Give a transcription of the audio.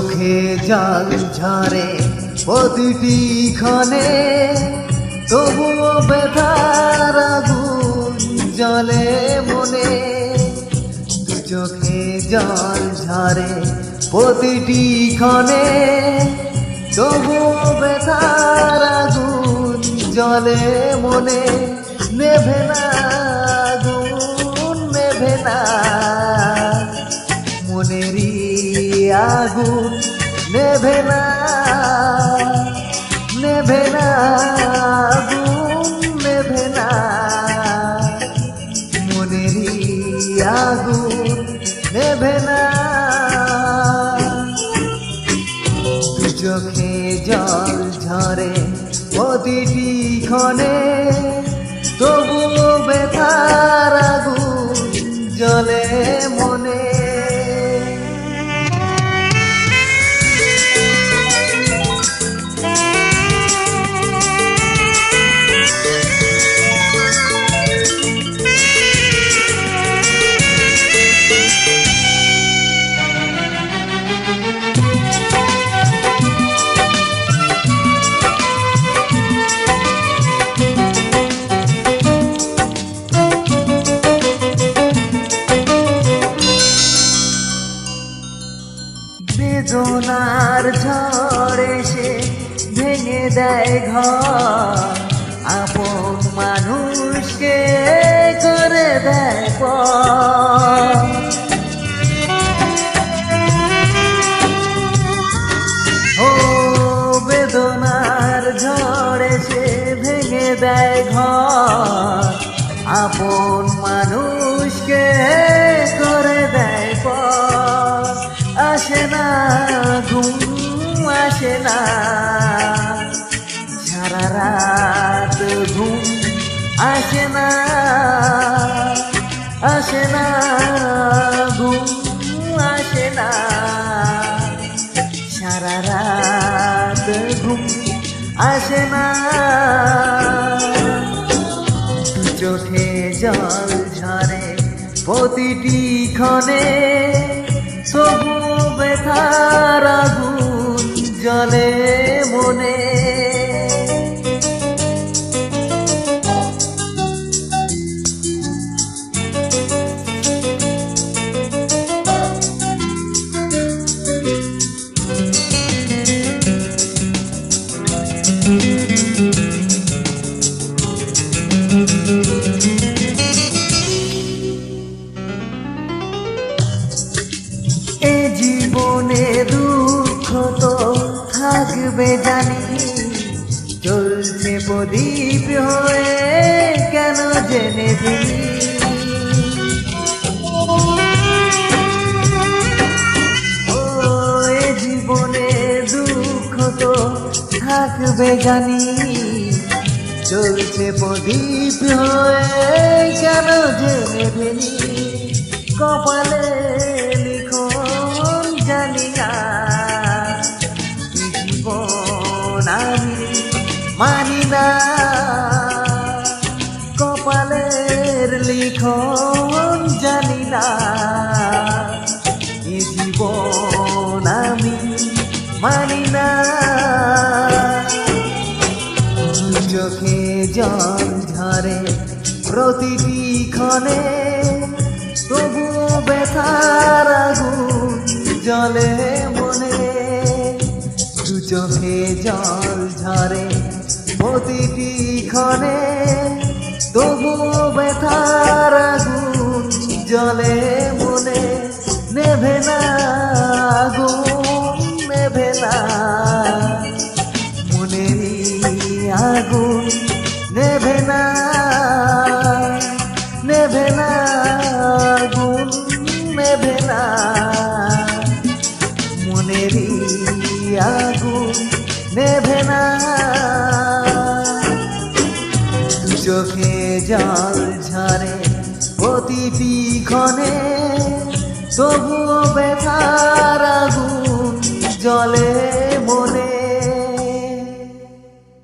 চোখে জল ঝরে প্রতিটি ক্ষণে, তবুও আগুন জলে মনে। দু চোখে জল ঝরে প্রতিটি তবুও ব্যথার আগুন জলে মনে। নেভে না আগুন নেভে না নেভে না আগুন নেভে না। মনেরই আগুন নেভে না। চোখে জল ঝরে প্রতিটি ক্ষণে, তবুও ব্যথার আগুন জলে মনে। বেদনার ঝড়ে সে ভেঙে দেয় ঘর। আপন মানুষকে করে দেয় ঝড়ে সে ভেঙে দেয় ঘর। আপন মানুষকে আসে না, ঘুম আসে না। সারা রাত ঘুম আসে না আসে না, ঘুম আসে না। সারা রাত ঘুম আসে না। চোখে জল ঝরে প্রতিটি ক্ষণে, তবু এ দুঃখ তো থাকবে জানি। চলছে প্রদীপ হয়ে কেন জেনে দিই থাকবে জানি। চলছে প্রদীপ হয়ে কেন জেনে ফেলি? কপালে লিখন জানি না। আমি মানি না। কপালের লিখন জানি না। চোখে জল ঝরে প্রতিটি ক্ষণে। ব্যথার আগুন জলে মনে। দু চোখে জল ঝরে প্রতিটি ক্ষণে। তবুও ব্যথার আগুন জলে আগুন নেভে না নেভে না, আগুন নেভে না। মনেরই আগুন নেভে না। চোখে জল ঝরে প্রতিটি ক্ষণে, তবুও বেকার আগুন জলে